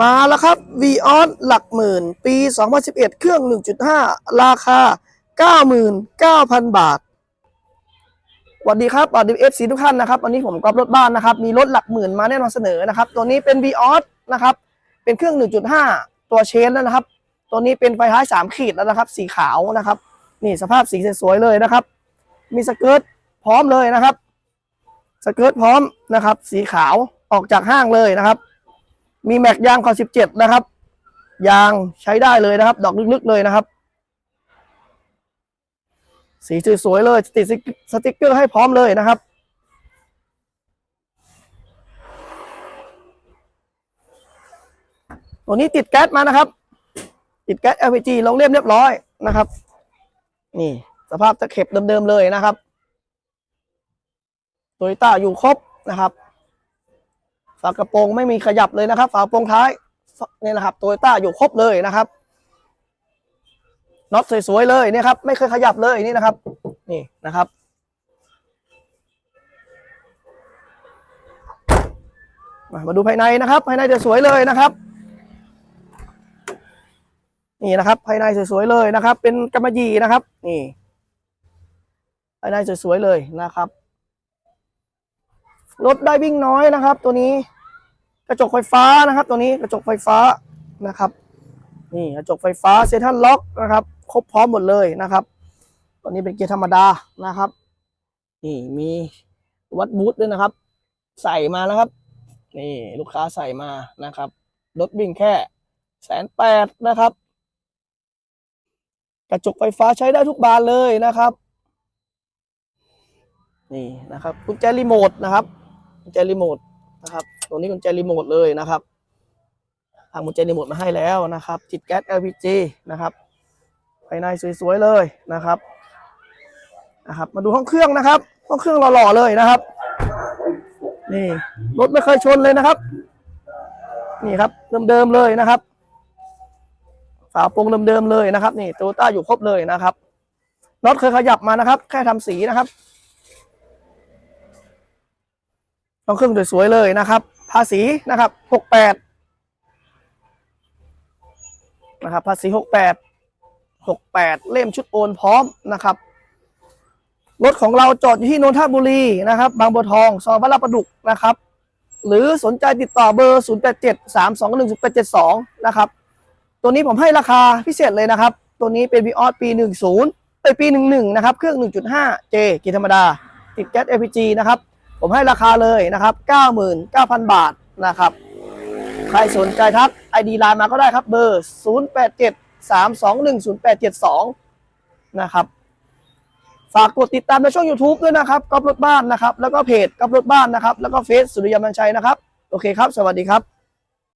มาแล้วครับ v ีออสหลักหมื่น ปี 2011 เครื่อง 1.5 ราคา 99,000 บาทสวัสดีครับสวัสดีเอฟซีทุกท่านนะครับ วันนี้ผมกอบรถบ้านนะครับ มีรถหลักหมื่นมาแน่นอนเสนอนะครับ ตัวนี้เป็น v ีออสนะครับ เป็นเครื่อง 1.5 ตัวเชนแล้วนะครับ ตัวนี้เป็นไฟท้าย 3 ขีดแล้วนะครับ สีขาวนะครับ นี่สภาพสีสวยเลยนะครับ มีสเกิร์ตพร้อมเลยนะครับ สเกิร์ตพร้อมนะครับ สีขาวออกจากห้างเลยนะครับ มีแม็กยางคอ17นะครับ ยางใช้ได้เลยนะครับ ดอกลึกๆเลยนะครับ สีสวยๆเลยติดสติ๊กเกอร์ให้พร้อมเลยนะครับตัวนี้ติดแก๊สมานะครับ ติดแก๊ส LPG ลงเรียบเรียบร้อยนะครับ นี่สภาพตะเข็บเดิมๆเลยนะครับโตโยต้าอยู่ครบนะครับ ฝากระโปรงไม่มีขยับเลยนะครับ ฝากระโปรงท้ายนี่นะครับโตโยต้าอยู่ครบเลยนะครับน็อตสวยๆเลยเนี่ยครับ ไม่เคยขยับเลยนี่นะครับ นี่นะครับมาดูภายในนะครับ ภายในจะสวยเลยนะครับ นี่นะครับ ภายในสวยๆเลยนะครับ เป็นกำมะหยี่นะครับ นี่ ภายในสวยๆเลยนะครับ รถได้วิ่งน้อยนะครับ ตัวนี้ กระจกไฟฟ้านะครับ ตัวนี้กระจกไฟฟ้านะครับนี่กระจกไฟฟ้าเซนทันล็อกนะครับ ครบพร้อมหมดเลยนะครับ ตัวนี้เป็นเกียร์ธรรมดานะครับ นี่มีวัดบูทด้วยนะครับ ใส่มานะครับนี่ลูกค้าใส่มานะครับรถวิ่งแค่แสนแปดนะครับ กระจกไฟฟ้าใช้ได้ทุกบานเลยนะครับ นี่นะครับกุญแจรีโมทนะครับ ญแจรีโมทนะครับ ตรงนี้กุญแจรีโมทเลยนะครับทางกุญแจรีโมทมาให้แล้วนะครับ ติดแก๊ส LPG นะครับ ภายในสวยๆเลยนะครับนะครับ มาดูห้องเครื่องนะครับ ห้องเครื่องหล่อๆเลยนะครับ นี่รถไม่เคยชนเลยนะครับ นี่ครับเดิมๆเลยนะครับฝาโปรงเดิมๆเลยนะครับ นี่โตต้าอยู่ครบเลยนะครับน็อตเคยขยับมานะครับ แค่ทำสีนะครับ ต้องเครื่องสวยๆเลยนะครับ ภาษีนะครับหกแปดนะครับ ภาษีหกแปดหกแปดเล่มชุดโอนพร้อมนะครับ รถของเราจอดอยู่ที่นนทบุรีนะครับ บางบัวทองซอยวัดลาประดุกนะครับ หรือสนใจติดต่อเบอร์0 8 7 3 2 1 0 8 7 2นะครับตัวนี้ผมให้ราคาพิเศษเลยนะครับ ตัวนี้เป็น v ีออสปี 10เอ้ยปี 11 นะครับ เครื่อง 1.5 J กีธรรมดา ติดแก๊ส LPG นะครับ ผมให้ราคาเลยนะครับ 99,000 บาทนะครับ ใครสนใจทัก ID ไลน์มาก็ได้ครับ เบอร์ 087 321 0872 นะครับ ฝากกดติดตามในช่อง YouTube ด้วยนะครับก๊อฟรถบ้านนะครับ แล้วก็เพจก๊อฟรถบ้านนะครับ แล้วก็เฟซสุริยามันชัยนะครับ โอเคครับ สวัสดีครับ